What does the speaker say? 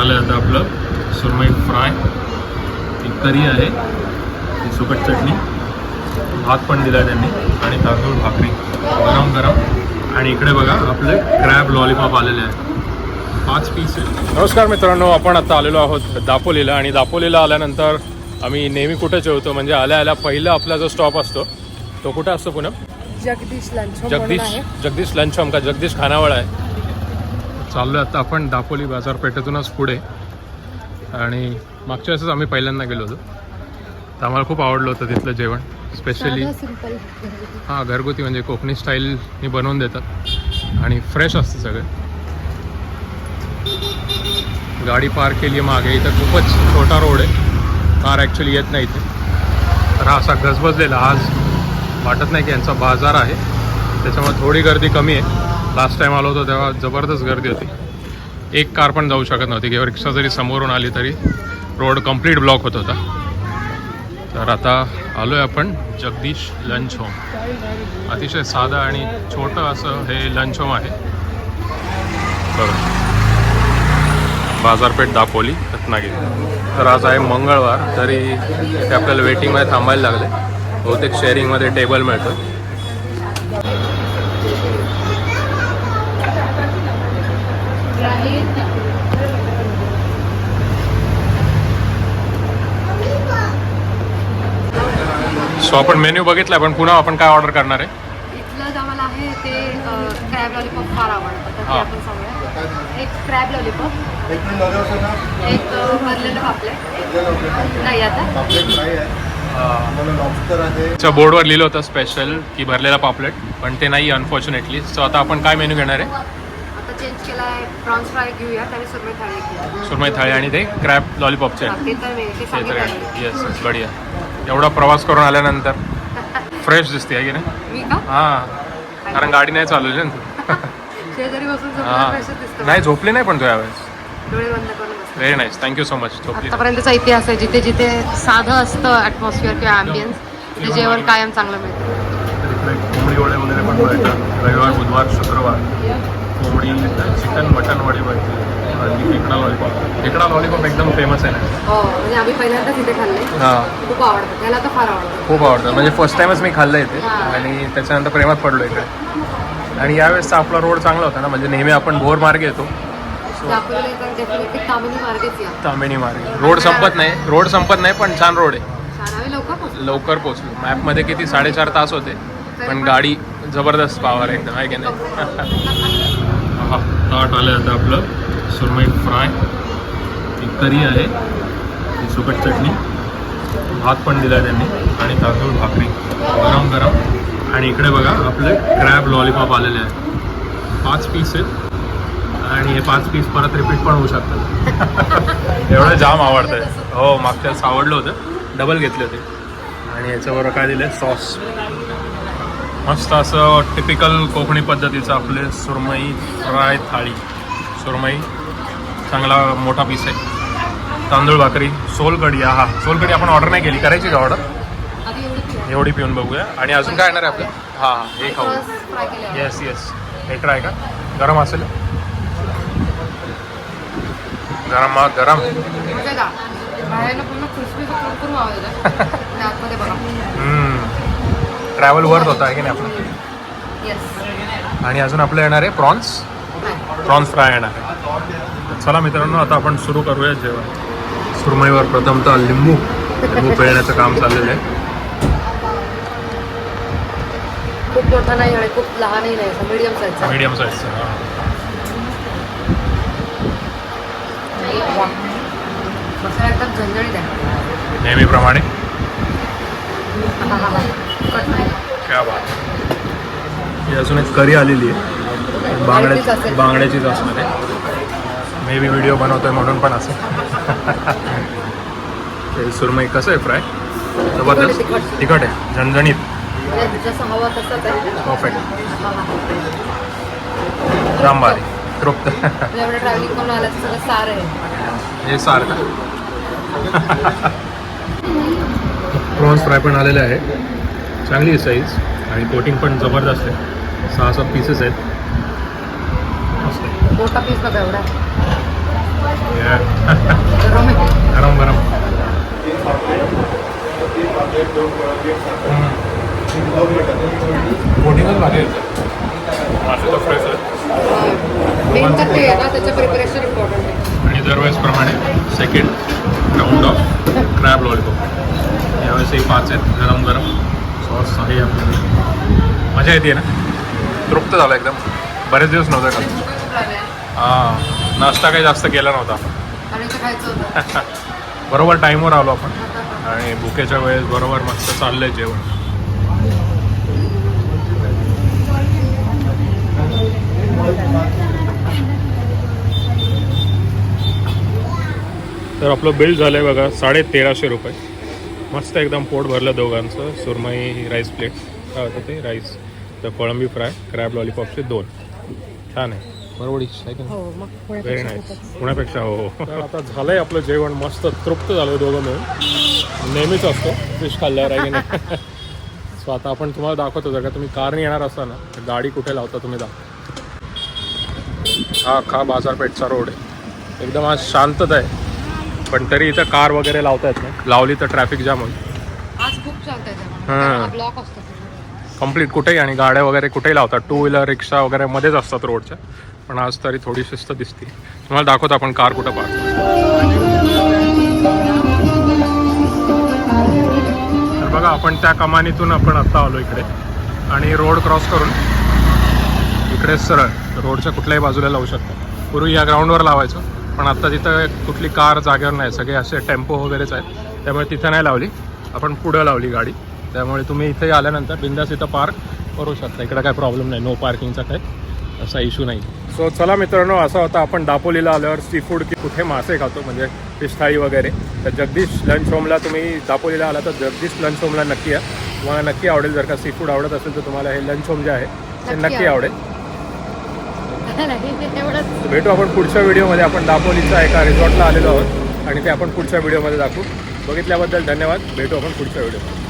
आलं आता आपलं सुरमई फ्राय. ती करी आहे. ती सुकट चटणी. भात पण दिला त्यांनी. आणि तांदूळ भाकरी. गरम गरम. आणि इकडे बघा आपले क्रॅब लॉलीपॉप आलेले आहे पाच पीस आहे नमस्कार मित्रांनो आपण आता आलेलो आहोत दापोलीला. आणि दापोलीला आल्यानंतर आम्ही नेहमी कुठे जेवतो? म्हणजे आल्या आल्या पहिला आपला जो स्टॉप असतो तो कुठे असतो पुन्हा Jagdish lunch Jagdish Jagdish lunch home का? जगदीश खानावळ आहे. चाललोय आता आपण दापोली बाजारपेठेतूनच पुढे. आणि मागच्या वेळेसच आम्ही पहिल्यांदा गेलो होतो. तर आम्हाला खूप आवडलं होतं तिथलं जेवण स्पेशली हां घरगुती म्हणजे कोकणी स्टाईलनी बनवून देतात. आणि फ्रेश असतं सगळं. गाडी पार्क केली मागे. इथं खूपच छोटा रोड आहे. कार ॲक्च्युली येत नाही इथे. तर हा असा गजबजलेला आज वाटत नाही की यांचा बाजार आहे. त्याच्यामुळे थोडी गर्दी कमी आहे. लास्ट टाईम आलो होतो तेव्हा जबरदस्त गर्दी होती. एक कार पण जाऊ शकत नव्हती. किंवा रिक्षा जरी समोरून आली तरी रोड कंप्लीट ब्लॉक होत होता. तर आता आलो आहे आपण जगदीश लंच होम अतिशय साधं आणि छोटं असं हे लंच होम आहे. बघा. बाजारपेठ दापोली रत्नागिरी. तर आज आहे मंगळवार तरी इथे आपल्याला वेटिंगमध्ये थांबायला लागले. बहुतेक शेअरिंगमध्ये टेबल मिळतं सो आपण मेन्यू बघितला पण पुन्हा आपण काय ऑर्डर करणार आहे? इथलं आम्हाला आहे ते क्रॅब लॉलीपॉप फार आवडतं. तर ते. आपण सांगूया. एक क्रॅब लॉलीपॉप एक भरलेलं पापलेट. नाही आता? च्या बोर्डवर लिहिलं होतं स्पेशल की भरलेला पापलेट पण ते नाही अनफॉर्च्युनेटली सो आता आपण काय मेन्यू घेणार आहे? चेंज केला आहे प्रॉन्स फ्राय घेऊया त्याने सुरमई थाळी घेऊया. सुरमई थाळी आणि ते क्रॅब लॉलीपॉपचे हा, ते तर मी ते ते तर सांगितलं आहे. येस येस बढिया. एवढा प्रवास करून आल्यानंतर फ्रेश दिसते आहे की नाही? मी का? हां. कारण गाडी नाही चालवली ना तू. शेजारी बसून दिसतं नाही झोपली नाही पण तू यावेळेस. डोळे बंद करून बसतो very nice thank you so much झोपली आतापर्यंतचा इतिहास आहे जिथे जिथे साधं असतं ॲटमॉस्फिअर किंवा ॲम्बियन्स तिथे जेवण कायम चांगलं मिळतं. इकडे कोंबडी वडे वगैरे पण मिळतात. रविवार बुधवार शुक्रवार. कोंबडी चिकन मटन वडे आणि खेकडा लॉलीपॉप खेकडा लॉलीपॉप एकदम फेमस आहे ना. हो म्हणजे आम्ही खाल्ले. हां. खूप आवडतं. त्याला तर फार आवडतं. खूप आवडतं. म्हणजे फर्स्ट टाइमच मी खाल्लं इथे. आणि त्याच्यानंतर प्रेमात पडलो इकडे. आणि यावेळेसचा आपला रोड चांगला होता ना. म्हणजे नेहमी आपण भोर मार्ग येतो. दापोलीला येतात डेफिनेटली तामिनी मार्गेच या. तामिनी मार्ग. रोड संपत नाही. रोड संपत नाही पण छान रोड आहे. छान. आम्ही लवकर पोहोचलो. लवकर पोचलो मॅपमध्ये किती? साडेचार तास होते. पण गाडी जबरदस्त पावर एकदम आहे की नाही? ताट आलं आता आपलं. सुरमई फ्राय. एक करी आहे. सुकट चटणी. भात पण दिला त्यांनी. आणि तांदूळ भाकरी. गरम गरम. आणि इकडे बघा आपले क्रॅब लॉलीपॉप आलेले आहेत. पाच पीस आहेत. आणि हे पाच पीस परत रिपीट पण होऊ शकतात. एवढं जाम आवडतंय. हो मागच्या वेळेस आवडलं होतं. डबल घेतले होते. आणि याच्याबरोबर काय दिलं सॉस मस्त असं टिपिकल कोकणी पद्धतीचं आपले सुरमई फ्राय थाळी. सुरमई चांगला मोठा पीस आहे. तांदूळ भाकरी सोलकढी हा सोलकढी आपण ऑर्डर नाही केली. करायची का ऑर्डर एवढी पिऊन बघूया. आणि अजून काय येणार आहे आपलं? हां हां हे खाऊ. येस येस हे ट्राय का गरम असेल. गरम हा गरम. ट्रॅव्हल वर्थ होता आहे की नाही आपलं आणि अजून आपलं येणार आहे प्रॉन्स? प्रॉन्स फ्राय येणार आहे. चला मित्रांनो आता आपण सुरू करूया जेवण. सुरमईवर प्रथमतः लिंबू लिंबू पिळण्याचं काम चाललेलं आहे. खूप मोठा नाही आणि खूप लहानही नाही मीडियम साईजचा मीडियम साईजचं वा मसाला एकदम झणझणीत आहे. नेहमीप्रमाणे. क्या बात. ही अजून एक करी आलेली आहे. बांगड्या. बांगड्याचीच असणार आहे. मे बी व्हिडिओ बनवतोय म्हणून पण असेल ते सुरमई कसं आहे फ्राय? जबरदस्त तिखट. आहे झणझणीत. परफेक्ट हा, हा. भारी तृप्त. म्हणजे सगळं सार हे सारखं प्रॉन्स फ्राय पण आलेले आहे. चांगली आहे साईज आणि कोटिंग पण जबरदस्त आहे. सहा सात पीसेस आहेत. मोठा पीस बघा एवढा. गरम. गरम गरम. कोटिंगच भारी मासे तर फ्रेश आहे आणि दरवेळेसप्रमाणे second round of crab lollipop यावेळेसही पाच आहेत गरम गरम. सॉस आहे आपल्याला मजा येते ना? तृप्त झालं एकदम. बरेच दिवस नव्हते का. हां नाश्ता काही जास्त केला नव्हता. होतं. बरोबर टाईमवर आलो आपण. आणि भुकेच्या वेळेस बरोबर मस्त चाललंय जेवण. तर आपलं बिल झालंय बघा साडे तेराशे रुपये. मस्त एकदम पोट भरलं दोघांचं. सुरमई राईस प्लेट काय होतं ते? राईस तर कोळंबी फ्राय क्रॅब लॉलीपॉपचे दोन. छान आहे. बरोबर आहे की नाही? हो व्हेरी नाईस पुण्यापेक्षा हो हो. आता झालंय आपलं जेवण. मस्त तृप्त झालं दोघं मिळून. नेहमीच असतो. फिश खाल्ल्यावर आहे की नाही? सो आता आपण तुम्हाला दाखवतो. जर का तुम्ही कारने येणार असता ना तर गाडी कुठे लावता तुम्ही दाखवा. हा खा बाजारपेठचा रोड आहे एकदम आज शांतता आहे. पण तरी इथं कार वगैरे लावता येत नाही लावली तर ट्रॅफिक जाम होईल. आज खूप चालतंय हां. ब्लॉक असतो कंप्लीट कुठेही आणि गाड्या वगैरे कुठेही लावतात. टू व्हीलर रिक्षा वगैरे मध्येच असतात रोडच्या पण आज तरी थोडी शिस्त दिसते. तुम्हाला दाखवतो आपण कार कुठं पाहतो तर बघा आपण त्या कमानीतून आपण आत्ता आलो इकडे. आणि रोड क्रॉस करून इकडे सरळ रोडच्या कुठल्याही बाजूला लावू शकतो. पूर्वी या ग्राउंडवर लावायचं. पण आत्ता तिथं कुठली कार जागेवर नाही. सगळे असे टेम्पो वगैरेच आहेत. त्यामुळे तिथं नाही लावली. आपण पुढं लावली गाडी. त्यामुळे तुम्ही इथे आल्यानंतर बिंदास इथं पार्क करू शकता. इकडं काय प्रॉब्लेम नाही. नो पार्किंगचा काही असा इश्यू नाही. सो चला मित्रांनो असा होता आपण दापोलीला आल्यावर सी फूड की कुठे मासे खातो म्हणजे फिश थाळी वगैरे. तर जगदीश लंच होमला तुम्ही दापोलीला आला तर जगदीश लंच होमला नक्की या. तुम्हाला नक्की आवडेल. जर का सी फूड आवडत असेल तर तुम्हाला हे लंच होम जे आहे ते नक्की आवडेल. नाही एवढंच. भेटू आपण पुढच्या व्हिडिओमध्ये. आपण दापोलीच्या एका रिसॉर्टला आलेलो आहोत आणि ते आपण पुढच्या व्हिडिओमध्ये दाखवू. बघितल्याबद्दल धन्यवाद. भेटू आपण पुढच्या व्हिडिओ